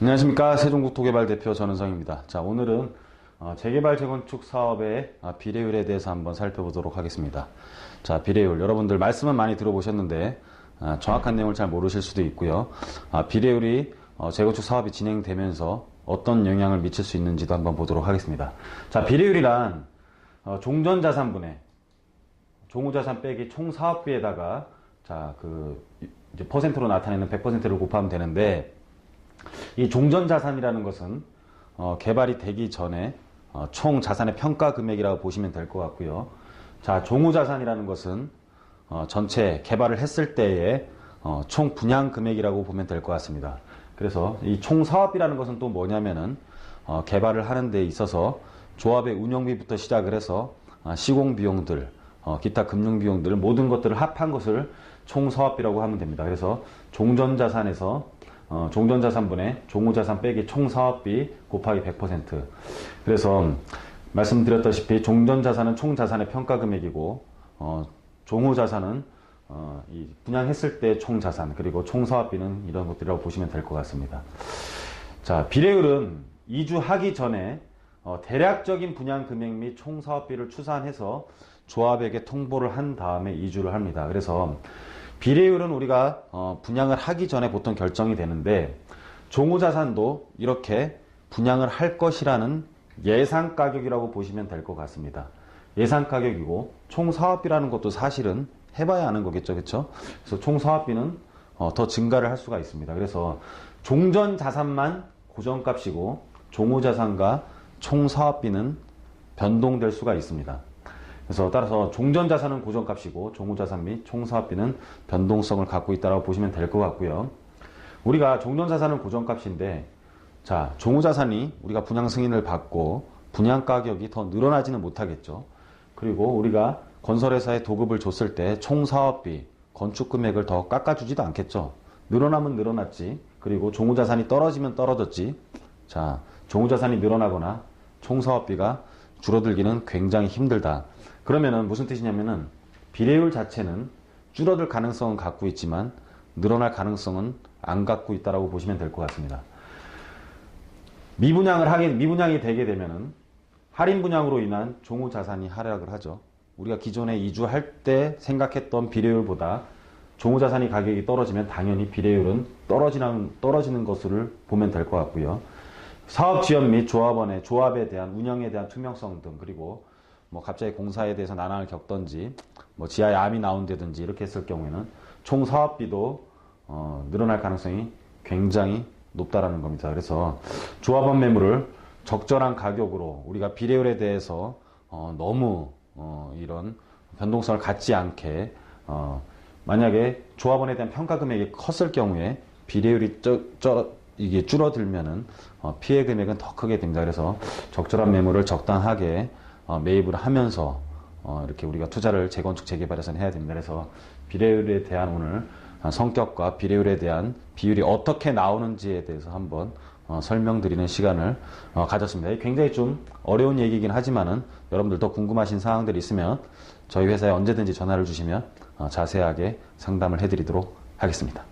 안녕하십니까 세종국토개발 대표 전은성입니다. 자 오늘은 어, 재개발 재건축 사업의 아, 비례율에 대해서 한번 살펴보도록 하겠습니다. 자 비례율 여러분들 말씀은 많이 들어보셨는데 아, 정확한 내용을 잘 모르실 수도 있고요. 아, 비례율이 어, 재건축 사업이 진행되면서 어떤 영향을 미칠 수 있는지도 한번 보도록 하겠습니다. 자 비례율이란 어, 종전자산분의 종후자산 빼기 총 사업비에다가 자그 퍼센트로 나타내는 100%를 곱하면 되는데 이 종전 자산이라는 것은 어, 개발이 되기 전에 어, 총 자산의 평가 금액이라고 보시면 될 것 같고요. 자, 종후 자산이라는 것은 어, 전체 개발을 했을 때의 어, 총 분양 금액이라고 보면 될 것 같습니다. 그래서 이 총 사업비라는 것은 또 뭐냐면은 어, 개발을 하는 데 있어서 조합의 운영비부터 시작을 해서 어, 시공 비용들, 어, 기타 금융 비용들 모든 것들을 합한 것을 총 사업비라고 하면 됩니다. 그래서 종전 자산에서 어, 종전자산분의 종후자산 빼기 총사업비 곱하기 100%. 그래서 말씀드렸다시피 종전자산은 총자산의 평가금액이고 어, 종후자산은 어, 이 분양했을 때 총자산 그리고 총사업비는 이런 것들이라고 보시면 될 것 같습니다. 자 비례율은 이주하기 전에 어, 대략적인 분양 금액 및 총사업비를 추산해서 조합에게 통보를 한 다음에 이주를 합니다. 그래서 비례율은 우리가 어, 분양을 하기 전에 보통 결정이 되는데 종후자산도 이렇게 분양을 할 것이라는 예상 가격이라고 보시면 될 것 같습니다. 예상 가격이고 총 사업비라는 것도 사실은 해봐야 아는 거겠죠, 그렇죠? 그래서 총 사업비는 어, 더 증가를 할 수가 있습니다. 그래서 종전 자산만 고정값이고 종후자산과 총 사업비는 변동될 수가 있습니다. 그래서 따라서 종전자산은 고정값이고 종후자산 및 총사업비는 변동성을 갖고 있다고 보시면 될 것 같고요. 우리가 종전자산은 고정값인데 자 종후자산이 우리가 분양 승인을 받고 분양 가격이 더 늘어나지는 못하겠죠. 그리고 우리가 건설회사에 도급을 줬을 때 총사업비 건축 금액을 더 깎아주지도 않겠죠. 늘어나면 늘어났지. 그리고 종후자산이 떨어지면 떨어졌지. 자 종후자산이 늘어나거나 총사업비가 줄어들기는 굉장히 힘들다. 그러면은 무슨 뜻이냐면은 비례율 자체는 줄어들 가능성은 갖고 있지만 늘어날 가능성은 안 갖고 있다라고 보시면 될 것 같습니다. 미분양을 하게 미분양이 되게 되면은 할인 분양으로 인한 종후 자산이 하락을 하죠. 우리가 기존에 이주할 때 생각했던 비례율보다 종후 자산이 가격이 떨어지면 당연히 비례율은 떨어지는 떨어지는 것을 보면 될 것 같고요. 사업 지원 및 조합원의 조합에 대한 운영에 대한 투명성 등 그리고 뭐 갑자기 공사에 대해서 난항을 겪던지 뭐 지하에 암이 나온다든지 이렇게 했을 경우에는 총 사업비도 어, 늘어날 가능성이 굉장히 높다라는 겁니다. 그래서 조합원 매물을 적절한 가격으로 우리가 비례율에 대해서 어, 너무 어, 이런 변동성을 갖지 않게 어, 만약에 조합원에 대한 평가 금액이 컸을 경우에 비례율이 쩌, 쩌, 이게 줄어들면은 어, 피해 금액은 더 크게 됩니다. 그래서 적절한 매물을 적당하게 어, 매입을 하면서 어, 이렇게 우리가 투자를 재건축 재개발에서는 해야 됩니다. 그래서 비례율에 대한 오늘 성격과 비례율에 대한 비율이 어떻게 나오는지에 대해서 한번 어, 설명드리는 시간을 어, 가졌습니다. 굉장히 좀 어려운 얘기이긴 하지만은 여러분들 더 궁금하신 사항들이 있으면 저희 회사에 언제든지 전화를 주시면 어, 자세하게 상담을 해드리도록 하겠습니다.